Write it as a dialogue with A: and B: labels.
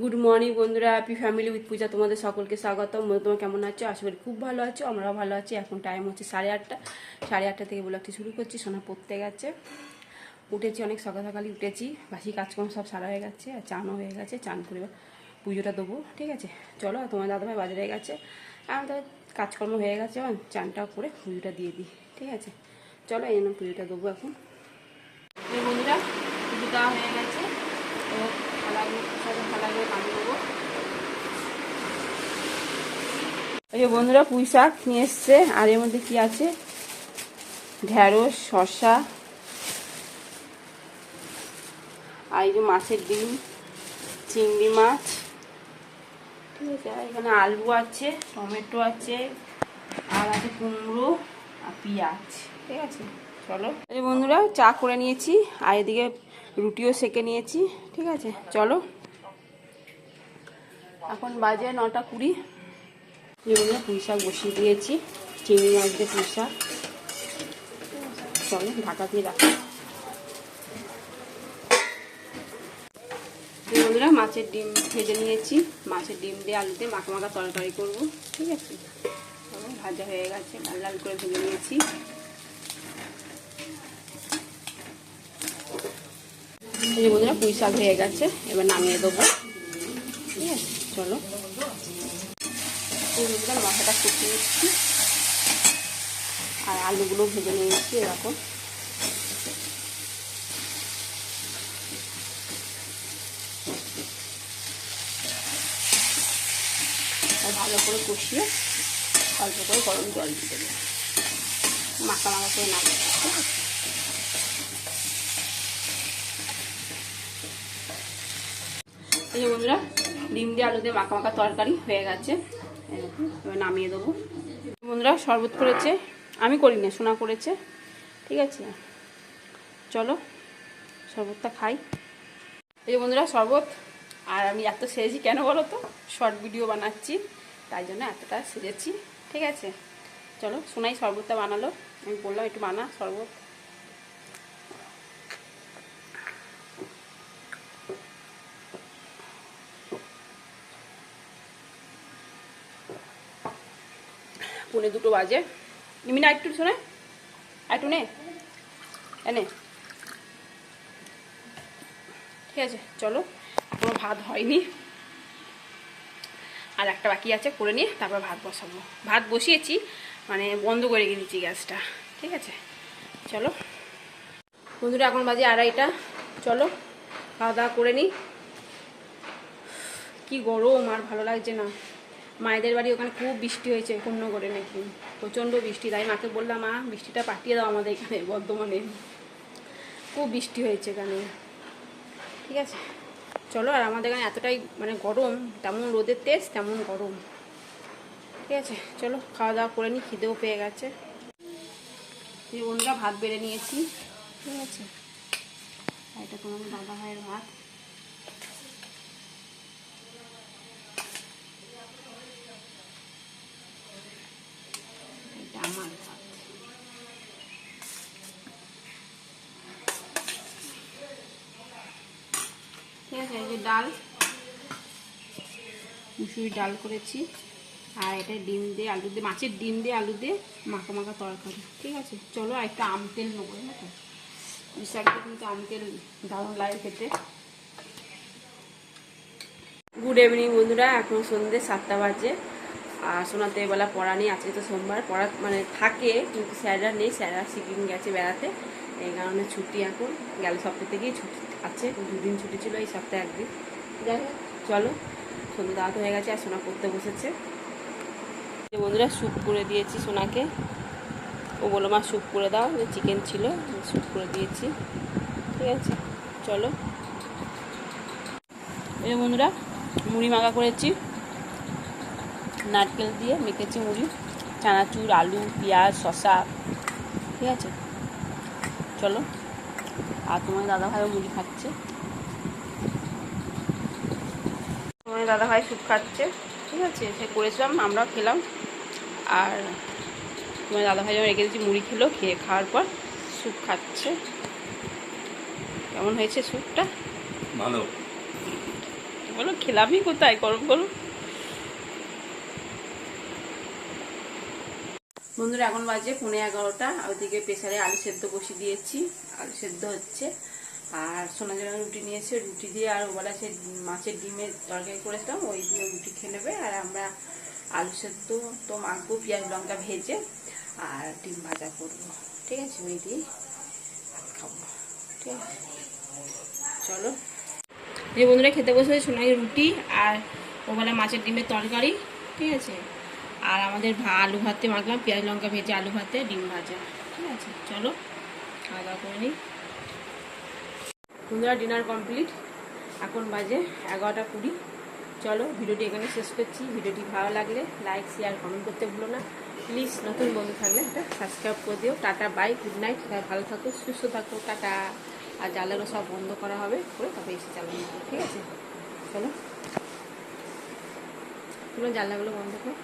A: Good morning বন্ধুরা happy family with Puja তোমাদের সকলকে স্বাগতম। তোমরা কেমন আছো? আশা করি খুব ভালো আছো, আমরাও ভালো আছি। এখন টাইম হচ্ছে সাড়ে আটটা। সাড়ে আটটা থেকে ব্লগটি শুরু করছি, সোনা পড়তে গেছে। উঠেছি অনেক সকাল সকালই উঠেছি। বাসি কাজকর্ম সব সারা হয়ে গেছে, আর চানও হয়ে গেছে। চান করে পুজোটা দেবো, ঠিক আছে? চলো, তোমার দাদাভাই বাজারে গেছে। আমাদের কাজকর্ম হয়ে গেছে, এখন চানটাও করে পুজোটা দিয়ে দিই, ঠিক আছে? চলো, এই জন্য পুজোটা দেবো এখন। বন্ধুরা, পুজো দেওয়া হয়ে গেছে। এবার থালাগুলো এই যে বন্ধুরা পুঁই শাক নিয়ে এসছে, আর এর মধ্যে কি আছে? ঢ্যাঁড়স, শসা, আর এই যে মাছের ডিম, চিংড়ি মাছ, ঠিক আছে? এখানে আলু আছে, টমেটো আছে, আর আছে কুমড়ো আর পেঁয়াজ, ঠিক আছে? চলো। এই বন্ধুরা, চা করে নিয়েছি, আর এদিকে রুটিও সেকে নিয়েছি, ঠিক আছে? চলো। এখন বাজে নটা কুড়ি। বন্ধুরা, পুঁই শাক বসিয়ে দিয়েছি, চিংড়ি মাছ দিয়ে পুঁই শাক। চলো, ঢাকা দিয়ে রাখো। বন্ধুরা, মাছের ডিম ভেজে নিয়েছি। মাছের ডিম দিয়ে আলু দিয়ে মাখা মাখা তরকারি করব, ঠিক আছে? ভাজা হয়ে গেছে, লাল লাল করে ভেজে নিয়েছি। এই যে বন্ধুরা পুঁই শাক হয়ে গেছে, এবার নামিয়ে দেবো। ঠিক আছে, চলো। মাথাটা কুচিয়ে নিচ্ছি। আর আলুগুলো ভেজে নিয়েছি এরকম ভালো করে কষিয়ে অল্প করে গরম জল দিতে দেবো। মাখা মাখা করে নামবে ঠিক আছে? এই বন্ধুরা, ডিম দিয়ে আলু দিয়ে মাখা মাখা তরকারি হয়ে গেছে। এবার নামিয়ে দেবো। বন্ধুরা, শরবত করেছে। আমি করি না সোনা করেছে। ঠিক আছে? চলো, শরবতটা খাই। এই বন্ধুরা, শরবত। আর আমি এত সেরেছি কেন বলো তো? শর্ট ভিডিও বানাচ্ছি, তাই জন্য এতটা সেরেছি ঠিক আছে? চলো, সোনাই শরবতটা বানালো। আমি বললাম, একটু বানা শরবত। পৌনে দুটো বাজে। নিমি না একটু শোনে? একটু নে। এনে ঠিক আছে, চলো। কোনো ভাত হয়নি। আর একটা বাকি আছে, করে নিয়ে তারপর ভাত বসাবো। ভাত বসিয়েছি মানে বন্ধ করে দিয়েছি গ্যাসটা। ঠিক আছে? চলো। বন্ধুরা, এখন বাজে আড়াইটা। চলো, খাওয়া দাওয়া করে নিই কি গরম, আর ভালো লাগছে না। মায়েদের বাড়ি ওখানে খুব বৃষ্টি হয়েছে করে নাকি। প্রচণ্ড বৃষ্টি, তাই মাকে বললাম, মা, বৃষ্টিটা পাঠিয়ে দাও আমাদের এখানে, বর্ধমানে। খুব বৃষ্টি হয়েছে এখানে। ঠিক আছে? চলো, আর আমাদের এখানে এতটাই মানে গরম, তেমন রোদের তেজ, তেমন গরম। ঠিক আছে? চলো খাওয়া দাওয়া করে নিই খিদেও পেয়ে গেছে। বন্ধুরা, ভাত বেড়ে নিয়েছি। ঠিক আছে? এটা তোমাদের দাদা ভাইয়ের ভাত। এটা আমার ভাত ঠিক আছে, এই যে ডাল। মুসুরি ডাল করেছি। আর এটা ডিম দিয়ে আলু দিয়ে, মাছের ডিম দিয়ে আলু দিয়ে মাখা মাখা তরকারি। ঠিক আছে, চলো আর একটা আম তেল নেব দেখো বিশাখটা কিন্তু আম তেল দারুণ লাগে খেতে। গুড ইভিনিং বন্ধুরা, এখন সন্ধ্যে সাতটা বাজে। আর সোনাতে বেলা পড়া নেই, আজকে তো সোমবার, পড়া মানে থাকে, কিন্তু স্যাররা নেই, স্যাররা সিকিম গেছে বেড়াতে। এই কারণে ছুটি এখন, গেল সপ্তাহ থেকেই ছুটি আছে, দুদিন ছুটি ছিল এই সপ্তাহে একদিন। যাই হোক, চলো সন্ধ্যে দাওয়াত হয়ে গেছে আর সোনা পড়তে বসেছে। বন্ধুরা, স্যুপ করে দিয়েছি সোনাকে। ও বলো মা, স্যুপ করে দাও যে চিকেন ছিল, স্যুপ করে দিয়েছি। ঠিক আছে, চলো। এই বন্ধুরা, মুড়ি মাখা করেছি। নারকেল দিয়ে মেখেছি মুড়ি চানাচুর আলু পেঁয়াজ শসা ঠিক আছে? চলো আর তোমার দাদা ভাইও মুড়ি খাচ্ছে। তোমার দাদা ভাই স্যুপ খাচ্ছে ঠিক আছে? সে করেছিলাম আমরাও খেলাম। আর তোমার দাদা ভাই যেমন রেখে দিয়েছি মুড়ি খেলো খেয়ে খাওয়ার পর স্যুপ খাচ্ছে। কেমন হয়েছে স্যুপটা
B: ভালো।
A: বলো খেলামই কোথায়? গরম গরম। বন্ধুরা, এখন বাজে পৌনে এগারোটা। ওইদিকে প্রেসারে আলু সেদ্ধ বসিয়ে দিয়েছি। আলু সেদ্ধ হচ্ছে। আর সোনা জন্য রুটি নিয়েছে। রুটি দিয়ে আর ওবেলা সে মাছের ডিমের তরকারি করেছিলাম। ওই দিয়ে রুটি খেয়ে নেবে। আর আমরা আলু সেদ্ধ তো মাখবো, পেঁয়াজ লঙ্কা ভেজে আর ডিম ভাজা করব। ঠিক আছে, ওই দিয়ে খাব। ঠিক আছে? চলো। যে বন্ধুরা, খেতে বসে সোনাই রুটি আর ওবেলা মাছের ডিমের তরকারি। ঠিক আছে? আর আমাদের আলু ভাতে মাখলাম, পেঁয়াজ লঙ্কা ভেজে আলু ভাতে ডিম ভাজা, ঠিক আছে? চলো, খাওয়া দাওয়া করে নিই। বন্ধুরা ডিনার কমপ্লিট এখন বাজে এগারোটা কুড়ি। চলো, ভিডিওটি এখানে শেষ করছি। ভিডিওটি ভালো লাগলে লাইক শেয়ার কমেন্ট করতে ভুলো না। প্লিজ নতুন বন্ধু থাকলে এটা সাবস্ক্রাইব করে দিও। টাটা বাই গুড নাইট ভালো থাকো, সুস্থ থাকো, টাটা। আর জ্বালানো সব বন্ধ করা হবে করে তবে এসে চালানো ঠিক আছে? চলো। পুরো জ্বালাগুলো বন্ধ করো।